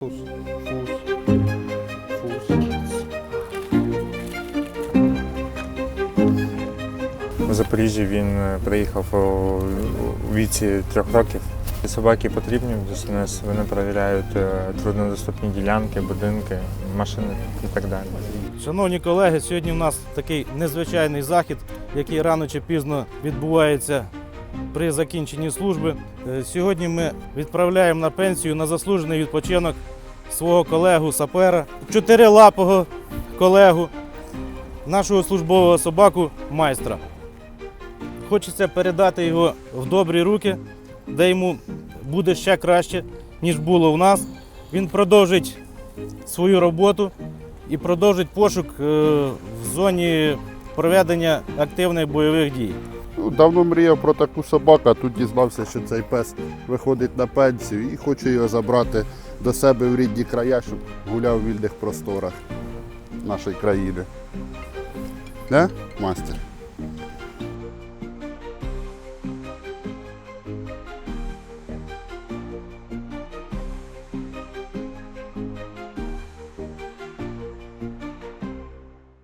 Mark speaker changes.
Speaker 1: Фус. Фус. Фус. В Запоріжжі він е, приїхав у у віці трьох років. Собаки потрібні в ДСНС. Вони перевіряють е, труднодоступні ділянки, будинки, машини і так далі.
Speaker 2: Шановні колеги, сьогодні в нас такий незвичайний захід, який рано чи пізно відбувається при закінченні служби. Е, Сьогодні ми відправляємо на пенсію на заслужений відпочинок свого колегу сапера, чотирилапого колегу, нашого службового собаку майстра. Хочеться передати його в добрі руки, де йому буде ще краще, ніж було в нас. Він продовжить свою роботу і продовжить пошук е, в зоні проведення активних бойових дій.
Speaker 3: Давно мріяв про таку собаку, а тут дізнався, що цей пес виходить на пенсію і хочу його забрати до себе в рідні края, щоб гуляв в вільних просторах нашої країни. Да, мастер?